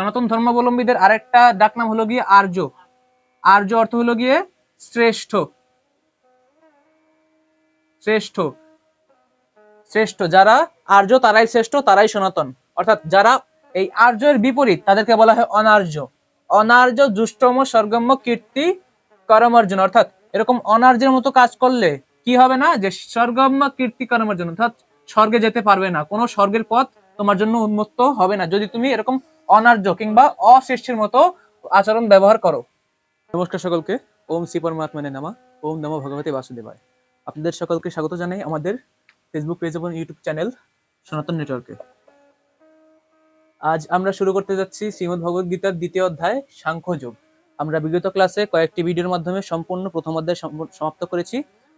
সনাতন ধর্মাবলম্বীদের আরেকটা ডাকনাম হলো গিয়ে আর্য। আর্য অর্থ হলো গিয়ে শ্রেষ্ঠ। শ্রেষ্ঠ। শ্রেষ্ঠ। যারা আর্য, তারাই শ্রেষ্ঠ, তারাই সনাতন। অর্থাৎ যারা এই আর্যের বিপরীত, তাদেরকে বলা হয় অনার্য। অনার্য, দুষ্টম, স্বর্গম্য, কীর্তি, করমার্জন। অর্থাৎ এরকম অনার্যের মতো কাজ করলে কি হবে না? যে স্বর্গম্য, কীর্তি, করমার্জন। অর্থাৎ স্বর্গে যেতে পারবে না। কোনো স্বর্গের পথ তোমার জন্য উন্মুক্ত হবে না। যদি তুমি এরকম অনার্য কিংবা অশ্রেষ্ঠের মতো আচরণ ব্যবহার করো। নমস্কার সকলকে। ওম শ্রী পরমাত্মানে নামা। ওম নমো ভগবতী বাসুদেবায়। আপনাদের সকলকে স্বাগত জানাই আমাদের ফেসবুক পেজ এবং ইউটিউব চ্যানেল সনাতন নেটওয়ার্কে আজ আমরা শুরু করতে যাচ্ছি শ্রীমদ্ ভগবদ গীতার দ্বিতীয় অধ্যায় সাংখ্যযোগ আমরা বিগত ক্লাসে কয়েকটি ভিডিওর মাধ্যমে সম্পূর্ণ প্রথম অধ্যায় সমাপ্ত করেছি।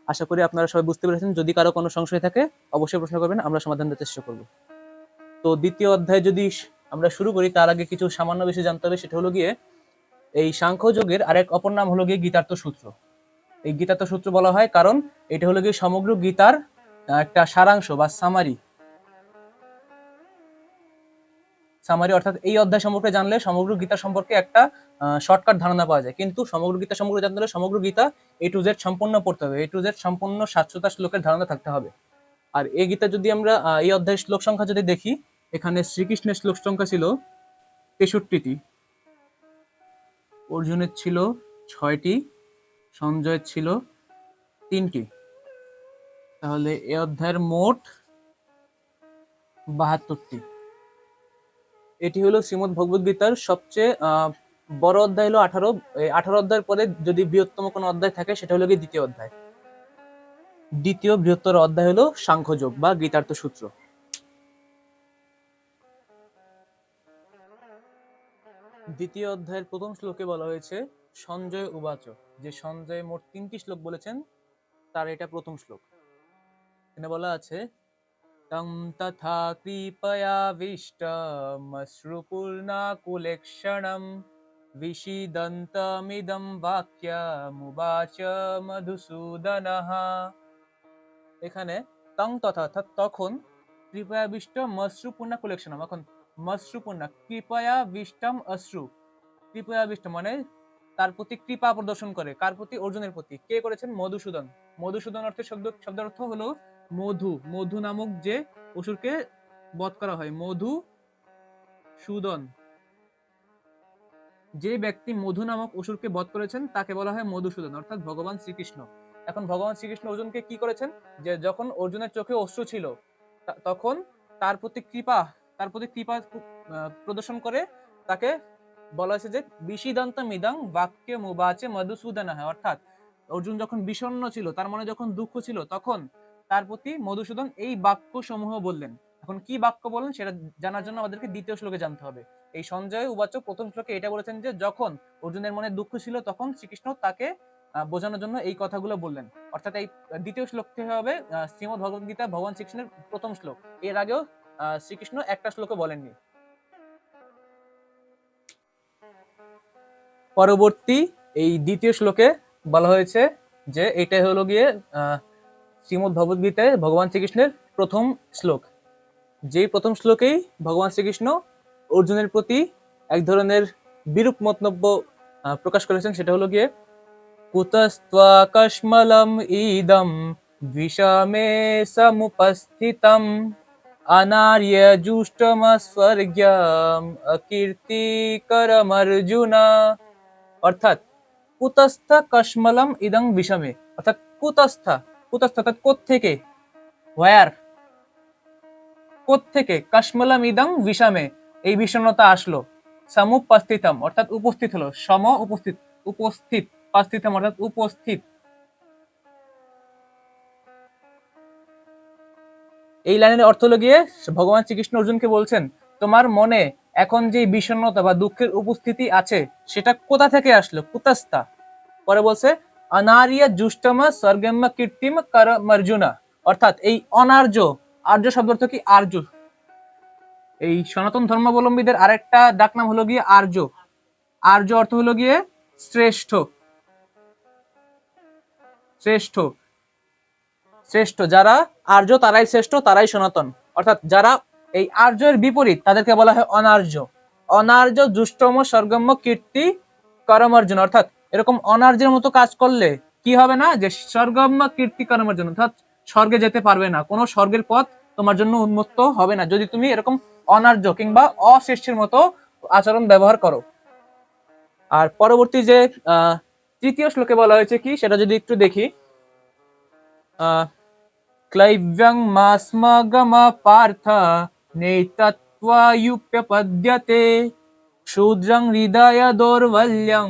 আশা করি আপনারা সবাই বুঝতে পেরেছেন। যদি কারও কোনো সংশয় থাকে, অবশ্যই প্রশ্ন করবেন, আমরা সমাধান দেওয়ার চেষ্টা করব। তো দ্বিতীয় অধ্যায় যদি আমরা শুরু করি, তার আগে কিছু সামান্য বেশি জানতে হবে, সেটা হলো গিয়ে এই সাংখ্যযোগের আরেক অপর নাম হলো গিয়ে গীতার্থ সূত্র। এই গীতার্থ সূত্র বলা হয় কারণ এটা হলো গিয়ে সমগ্র গীতার একটা সারাংশ বা সামারি সামারি অর্থাৎ এই অধ্যায় সম্পর্কে জানলে সমগ্র গীতা সম্পর্কে একটা শর্টকাট ধারণা পাওয়া যায়। কিন্তু সমগ্র গীতা সম্পর্কে জানতে হলে সমগ্র গীতা এ টু জেড সম্পূর্ণ পড়তে হবে। এ টু জেড সম্পূর্ণ সাতশোটা শ্লোকের ধারণা থাকতে হবে। আর এই গীতা যদি আমরা এই অধ্যায়ের শ্লোক সংখ্যা যদি দেখি এখানে শ্রীকৃষ্ণের শ্লোক সংখ্যা ছিল তেষট্টিটি। অর্জুনের ছিল ছয়টি, সঞ্জয়ের ছিল তিনটি। তাহলে এ অধ্যায়ের মোট বাহাত্তরটি। এটি হলো শ্রীমদ্ ভগবদ গীতার সবচেয়ে বড় অধ্যায় হলো আঠারো। আঠারো অধ্যায়ের পরে যদি বৃহত্তম কোনো অধ্যায় থাকে, সেটা হলো গিয়ে দ্বিতীয় অধ্যায়। দ্বিতীয় বৃহত্তর অধ্যায় হলো সাংখ্যযোগ বা গীতার্থ সূত্র দ্বিতীয় অধ্যায়ের প্রথম শ্লোকে বলা হয়েছে, সঞ্জয় উবাচ। যে সঞ্জয় মোট তিনটি শ্লোক বলেছেন, তার এটা প্রথম শ্লোক। এখানে বলা আছে তং তথা কৃপয়াবিষ্টমশ্রুপূর্ণাকুলেক্ষণম বিষিদন্তমিদম বাক্যমুবাচ মধুসূদনঃ। এখানে তং তথা অর্থাৎ তখন কৃপয়াবিষ্ট মশ্রুপূর্ণা কুলেক্ষণম। এখন মশ্রুপূর্ণা কৃপয়া বিষ্টম অশ্রু। কৃপয়া বিষ্ট মানে তার প্রতি কৃপা প্রদর্শন করে, কার প্রতি? অর্জুনের প্রতি। কে করেছেন? মধুসূদন। মধুসূদন অর্থের শব্দ শব্দের অর্থ হলো মধু। মধু নামক যে অসুরকে বধ করা হয় মধু সুদন যে ব্যক্তি মধু নামক অসুরকে বধ করেছেন, তাকে বলা হয় মধুসূদন, অর্থাৎ ভগবান শ্রীকৃষ্ণ। এখন ভগবান শ্রীকৃষ্ণ অর্জুনকে কি করেছেন? যে যখন অর্জুনের চোখে অশ্রু ছিল তখন তার প্রতি কৃপা তার প্রতি কৃপা প্রদর্শন করে। তাকে বলা হয়েছে যে, বিষিদান্ত মিদাং বাক্য মুবাচে মধুসূদন অর্থাৎ অর্জুন যখন বিষণ্ণ ছিল, তার মনে যখন দুঃখ ছিল, তখন তার প্রতি মধুসূদন এই বাক্য সমূহ বললেন। এখন কি বাক্য বললেন সেটা জানার জন্য আমাদেরকে দ্বিতীয় শ্লোকে জানতে হবে। এই সঞ্জয় উবাচ প্রথম শ্লোকে এটা বলেছেন যে, যখন অর্জুনের মনে দুঃখ ছিল, তখন শ্রীকৃষ্ণ তাকে বোঝানোর জন্য এই কথাগুলো বললেন। অর্থাৎ এই দ্বিতীয় শ্লোক থেকে হবে শ্রীমদ্ ভগবদ গীতা ভগবান শ্রীকৃষ্ণের প্রথম শ্লোক। এর আগেও শ্রীকৃষ্ণ একটা শ্লোকে বলেননি। পরবর্তী এই দ্বিতীয় শ্লোকে বলা হয়েছে যে এটাই হলো গিয়ে শ্রীমদ্ ভগবদ ভগবান শ্রীকৃষ্ণের প্রথম শ্লোক। যেই প্রথম শ্লোকেই ভগবান শ্রীকৃষ্ণ অর্জুনের প্রতি এক ধরনের বিরূপ মন্তব্য প্রকাশ করেছেন, সেটা হলো গিয়ে কুতস্ত্বা কশ্মলম ইদম, বিষমে সমুপস্থিতম। অনার্য জুষ্টমস্বর্গ্যম অকীর্তিকরমর্জুনা ইদং বিষমে কোত্থেকে কোত্থেকে কশ্মলম ইদং বিষমে এই বিষণ্ণতা আসলো। সমুপস্থিতম, অর্থাৎ উপস্থিত হলো। সম উপস্থিত উপস্থিত, পাস্থিতম, অর্থাৎ উপস্থিত। এই লাইনের অর্থ হলো গিয়ে ভগবান শ্রীকৃষ্ণ অর্জুনকে বলছেন, তোমার মনে এখন যে বিষণ্ণতা বা দুঃখের উপস্থিতি আছে, সেটা কোথা থেকে আসলো? কুতাস্তা পরে বলছে, অনার্য জুষ্টমা স্বর্গম্য কীর্তিম কর অর্থাৎ এই অনার্য, আর্য শব্দ অর্থ কি? আর্য। এই সনাতন ধর্মাবলম্বীদের আরেকটা ডাকনাম হলো গিয়ে আর্য। আর্য অর্থ হলো গিয়ে শ্রেষ্ঠ। শ্রেষ্ঠ। শ্রেষ্ঠ যারা আর্য তারাই শ্রেষ্ঠ তারাই সনাতন। অর্থাৎ যারা এই আর্যের বিপরীত তাদেরকে বলা হয় অনার্য। অনার্য দুষ্টম স্বর্গম্য কীর্তি করমার্জন। অর্থাৎ এরকম অনার্যের মতো কাজ করলে কি হবে না? যে স্বর্গম্য কীর্তি করমার্জন। অর্থাৎ স্বর্গে যেতে পারবে না। কোনো স্বর্গের পথ তোমার জন্য উন্মুক্ত হবে না। যদি তুমি এরকম অনার্য কিংবা অশিষ্টের মতো আচরণ ব্যবহার করো। আর পরবর্তী যে তৃতীয় শ্লোকে বলা হয়েছে কি? সেটা যদি একটু দেখি। আহ, ক্লৈব্যং মাস্মগম পার্থ নেতত্বায়ুপ্যপদ্যতে শূদ্রং হৃদয় দৌর্বল্যং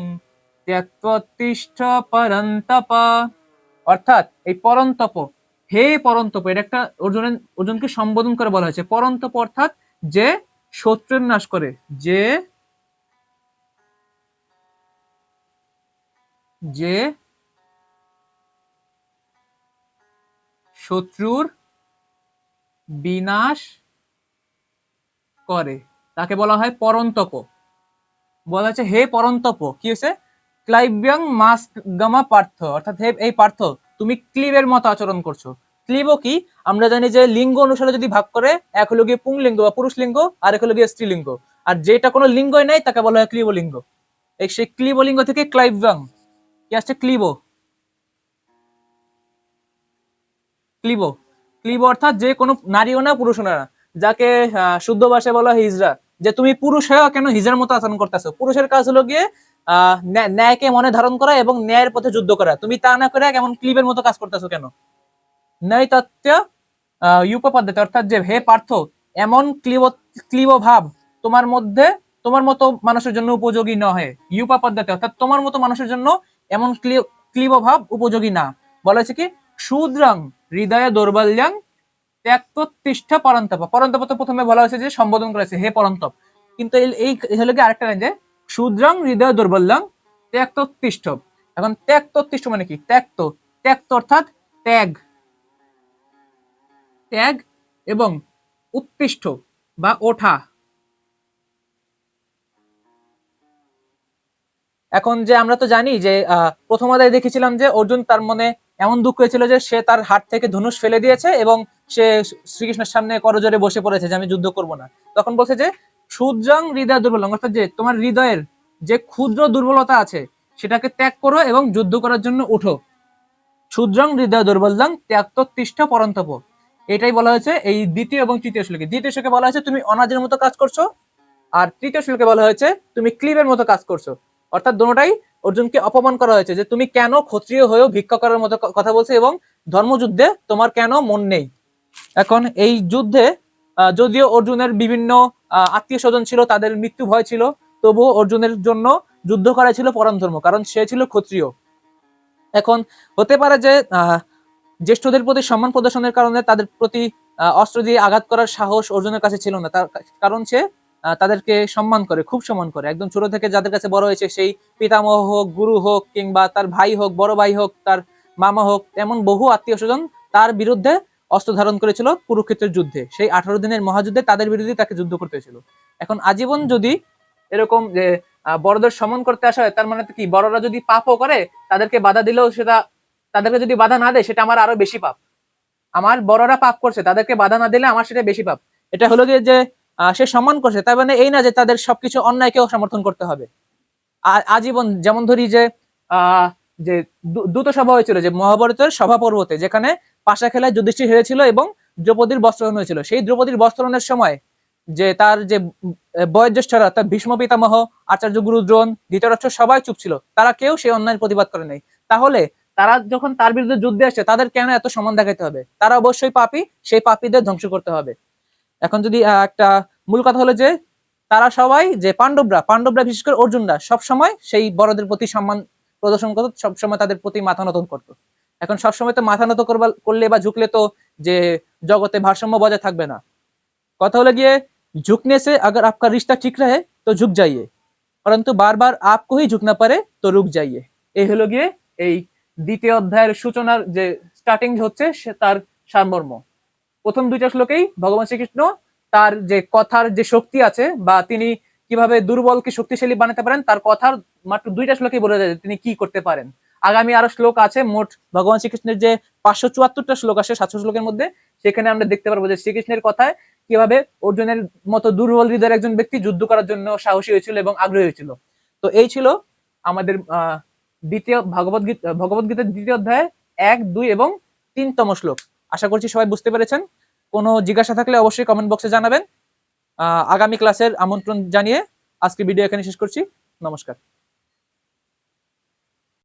ত্যক্ততিষ্ঠ পরন্তপ অর্থাৎ এই পরন্তপ, হে পরন্তপ, এটা একটা অর্জুনের, অর্জুনকে সম্বোধন করে বলা হয়েছে। পরন্তপ অর্থাৎ যে শত্রুর নাশ করে, যে যে শত্রুর বিনাশ করে। তাকে বলা হয় পরন্তপ। বলা হচ্ছে হে পরন্তপ কি হয়েছে? ক্লাইব্যাং মাস গামা পার্থ। অর্থাৎ, হে, এই পার্থ, তুমি ক্লিবের মতো আচরণ করছ। ক্লিবও কি? আমরা জানি যে লিঙ্গ অনুসারে যদি ভাগ করে, এক হলো গিয়ে পুংলিঙ্গ বা পুরুষ লিঙ্গ আর এক হলো গিয়ে স্ত্রীলিঙ্গ। আর যেটা কোনো লিঙ্গই নাই, তাকে বলা হয় ক্লিবলিঙ্গ। এই সেই ক্লিবলিঙ্গ থেকে ক্লাইব্যাং। কি আসছে? ক্লিবো। ক্লিবো ক্লিবো অর্থাৎ যে কোনো নারীও না, পুরুষও না। যাকে শুদ্ধ ভাষায় বলা হিজরা। যে তুমি পুরুষ হয়েও কেন হিজরার মতো আচরণ করতেছো? পুরুষের কাজ হলো গিয়ে ন্যায়কে মনে ধারণ করা এবং ন্যায়ের পথে যুদ্ধ করা। তুমি তা না করে কেমন ক্লিবের মতো কাজ করতেছো কেন? ন্যায় তত্ত্ব ইউপ পদ্ধতি অর্থাৎ যে হে পার্থ, এমন ক্লিব ক্লিব ভাব তোমার মধ্যে তোমার মতো মানুষের জন্য উপযোগী নহে। ইউপা পদ্ধতি অর্থাৎ তোমার মতো মানুষের জন্য এমন ক্লি- ক্লিব ভাব উপযোগী না। বলা হয়েছে কি? শূদ্রং হৃদয় দৌর্বল্যাং ত্যাক্ততিষ্ঠ পরন্তপ। পরন্তপ তো প্রথমে বলা হয়েছে যে সম্বোধন করেছে হে পরন্তপ। কিন্তু এই- হলো কি আরেকটা লাইন যে শূদ্রং হৃদয় দুর্বল্যাং ত্যাক্ততিষ্ঠ এখন ত্যাক্ততিষ্ঠ মানে কি? ত্যাক্ত। ত্যাক্ত অর্থাৎ ত্যাগ। ত্যাগ এবং উৎকৃষ্ট বা ওঠা। এখন যে আমরা তো জানি যে প্রথম অধ্যায়ে দেখেছিলাম যে অর্জুন তার মনে এমন দুঃখ হয়েছিল যে সে তার হাত থেকে ধনুষ ফেলে দিয়েছে এবং সে শ্রীকৃষ্ণের সামনে করজোরে বসে পড়েছে যে আমি যুদ্ধ করব না। তখন বলছে যে ক্ষুদ্রং হৃদয় দুর্বল। অর্থাৎ যে তোমার হৃদয়ের যে ক্ষুদ্র দুর্বলতা আছে, সেটাকে ত্যাগ করো এবং যুদ্ধ করার জন্য উঠো। ক্ষুদ্রং হৃদয় দুর্বলং ত্যাক্ততিষ্ঠ পরন্তপ। এটাই বলা হয়েছে এই দ্বিতীয় এবং তৃতীয় শ্লোকে। দ্বিতীয় শ্লোকে বলা হয়েছে, তুমি অনাজের মতো কাজ করছ। আর তৃতীয় শ্লোকে বলা হয়েছে, তুমি ক্লিবের মতো কাজ করছ। অর্থাৎ দুটোটাই অর্জুনকে অপমান করা হয়েছে যে তুমি কেন ক্ষত্রিয় হয়েও ভিক্ষা করার মতো কথা বলছো এবং ধর্মযুদ্ধে তোমার কেন মন নেই? এখন এই যুদ্ধে যদিও অর্জুনের বিভিন্ন আত্মীয় স্বজন ছিল, তাদের মৃত্যু ভয় ছিল, তবুও অর্জুনের জন্য যুদ্ধ করা ছিল পরম ধর্ম, কারণ সে ছিল ক্ষত্রিয়। এখন হতে পারে যে জ্যেষ্ঠদের প্রতি সম্মান প্রদর্শনের কারণে তাদের প্রতি অস্ত্র দিয়ে আঘাত করার সাহস অর্জুনের কাছে ছিল না। তার কারণ সে তাদেরকে সম্মান করে, খুব সম্মান করে। একদম ছোট থেকে যাদের কাছে বড় হয়েছে, সেই পিতামহ হোক, গুরু হোক, কিংবা তার ভাই হোক, বড় ভাই হোক, তার মামা হোক, এমন বহু আত্মীয় স্বজন তার বিরুদ্ধে অস্ত্র ধারণ করেছিল কুরুক্ষেত্রের যুদ্ধে। সেই আঠারো দিনের মহাযুদ্ধে তাদের বিরুদ্ধে তাকে যুদ্ধ করতে হয়েছিল। এখন আজীবন যদি এরকম যে বড়দের সম্মান করতে আসা হয়, তার মানে কি? বড়রা যদি পাপও করে, তাদেরকে বাধা দিলেও সেটা, তাদেরকে যদি বাধা না দেয়, সেটা আমার আরও বেশি পাপ। আমার বড়রা পাপ করছে, তাদেরকে বাধা না দিলে আমার সেটা বেশি পাপ। এটা হলো যে সে সম্মান করছে। তার মানে এই না যে তাদের সবকিছু অন্যায়কেও সমর্থন করতে হবে। আজীবন যেমন ধরি যে যে দ্রুত সভা হয়েছিল, যে মহাভারতের সভা পর্বতে, যেখানে পাশা খেলায় যুধিষ্ঠির হেরেছিল এবং দ্রৌপদীর বস্ত্রহরণ হয়েছিল। সেই দ্রৌপদীর বস্ত্রহরণের সময় যে তার যে বয়োজ্যেষ্ঠরা, তার ভীষ্ম পিতামহ, আচার্য গুরু দ্রোণ ধৃতরাষ্ট্র সবাই চুপ ছিল। তারা কেউ সেই অন্যায়ের প্রতিবাদ করে নাই। তাহলে তারা যখন তার বিরুদ্ধে যুদ্ধে আসছে, তাদের কেন এত সম্মান দেখাতে হবে? তারা অবশ্যই পাপী, সেই পাপীদের ধ্বংস করতে হবে। এখন যদি আহ, একটা মূল কথা হলো যে তারা সবাই যে পাণ্ডবরা পাণ্ডবরা বিশেষ করে অর্জুনরা সবসময় সেই বড়দের প্রতি সম্মান প্রদর্শন করতো সবসময় তাদের প্রতি মাথা নত করতো এখন সবসময় তো মাথা নত করবা করলে বা ঝুঁকলে তো যে জগতে ভারসাম্য বজায় থাকবে না কথা হলো গিয়ে झुकने से अगर आपका रिश्ता ठीक रहे तो झुक जाइए परंतु बार बार आपको ही झुकना पड़े तो रुक जाइए এই হলো গিয়ে এই দ্বিতীয় অধ্যায়ের সূচনার যে স্টার্টিং হচ্ছে সে তার সারমর্ম প্রথম দুইটা শ্লোকেই ভগবান শ্রীকৃষ্ণ তার যে কথার যে শক্তি আছে বা তিনি কীভাবে দুর্বলকে শক্তিশালী বানাতে পারেন তার কথার মাত্র দুইটা শ্লোকেই বলে যায় তিনি কি করতে পারেন। আগামী আরও শ্লোক আছে মোট ভগবান শ্রীকৃষ্ণের যে পাঁচশো চুয়াত্তরটা শ্লোক আছে সাতশো শ্লোকের মধ্যে সেখানে আমরা দেখতে পারব যে শ্রীকৃষ্ণের কথায় কীভাবে অর্জুনের মতো দুর্বল হৃদয়ের একজন ব্যক্তি যুদ্ধ করার জন্য সাহসী হয়েছিল এবং আগ্রহী হয়েছিল। তো এই ছিল আমাদের আহ, দ্বিতীয় ভগবত গীতা ভগবত গীতার দ্বিতীয় অধ্যায় এক দুই এবং তিনতম শ্লোক। আশা করছি সবাই বুঝতে পেরেছেন। কোনো জিজ্ঞাসা থাকলে অবশ্যই কমেন্ট বক্সে জানাবেন। আগামী ক্লাসের আমন্ত্রণ জানিয়ে আজকে ভিডিও এখানে শেষ করছি। নমস্কার।